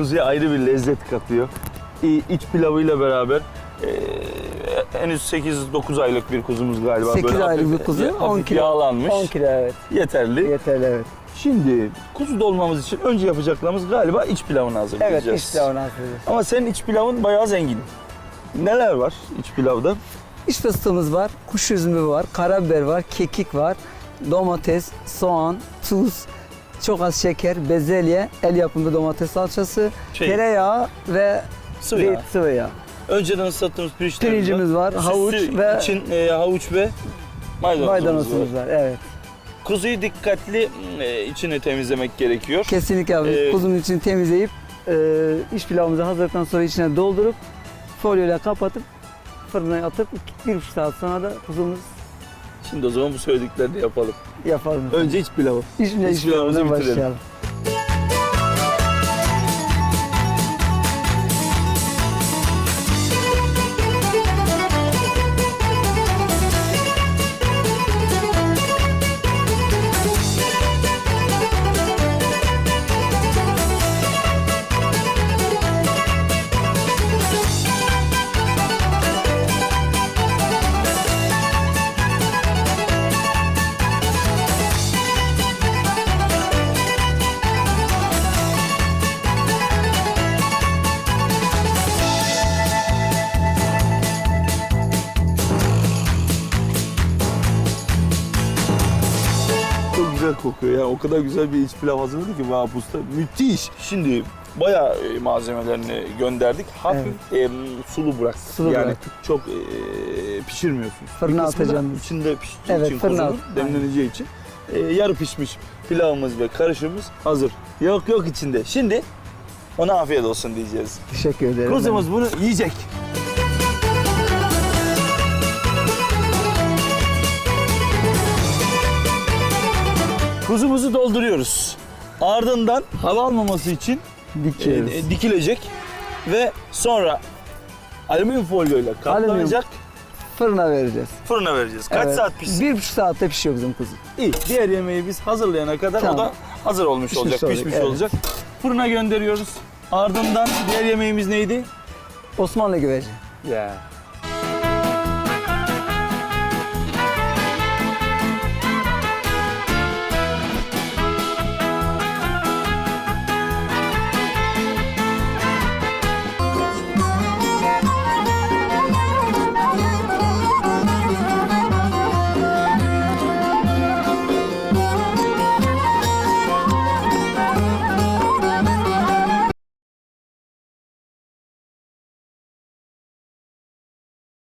kuzuya ayrı bir lezzet katıyor. İç pilavıyla beraber e, henüz 8-9 aylık bir kuzumuz galiba. 8 Böyle aylık hafif- bir kuzu, hafif 10 kilo. Yağlanmış. 10 kilo evet. Yeterli. Yeterli evet. Şimdi kuzu dolmamız için önce yapacaklarımız galiba iç pilavını hazırlayacağız. Evet işte onu hazırlıyoruz. Ama senin iç pilavın bayağı zengin. Neler var iç pilavda? İç fıstığımız var, kuş üzümü var, karabiber var, kekik var, domates, soğan, tuz, çok az şeker, bezelye, el yapımı domates salçası, Şey, tereyağı ve sıvı zeyt yağ. sıvı yağ. Önceden ıslattığımız pirinçlerimiz Pirincimiz var, Süslü havuç ve için e, havuç ve maydanozumuz, var. maydanozumuz var. Evet. Kuzuyu dikkatli e, içini temizlemek gerekiyor. Kesinlikle abi. Ee, Kuzunun içini temizleyip e, iç pilavımızı hazırladıktan sonra içine doldurup folyoyla kapatıp fırına atıp bir buçuk saat sonra da kuzumuz Şimdi o zaman bu söylediklerini yapalım. yapalım. Önce iç pilavı. İç iç pilavımızı bitirelim. başlayalım. Güzel kokuyor ya. O kadar güzel bir iç pilav hazırladı ki Vahap Usta. Müthiş. Şimdi bayağı e, malzemelerini gönderdik. Hafif e, sulu bıraktık. Sulu yani bıraktık. çok e, pişirmiyorsunuz. Fırına atacağımız. içinde piştiği Evet, için fırına demleneceği için e, yarı pişmiş pilavımız ve karışımımız hazır. Yok yok içinde. Şimdi ona afiyet olsun diyeceğiz. Teşekkür ederim. Kuzumuz bunu yiyecek. Kuzumuzu dolduruyoruz. Ardından hava almaması için e, e, dikilecek ve sonra alüminyum folyoyla kaplanacak. Fırına vereceğiz. Fırına vereceğiz. Kaç Evet. saat pişsin? Bir buçuk saatte pişiyor bizim kuzu. İyi. Diğer yemeği biz hazırlayana kadar o Tamam. da hazır olmuş Pişmiş olacak, olacak, pişmiş evet. olacak. Fırına gönderiyoruz. Ardından diğer yemeğimiz neydi? Osmanlı güveci. Ya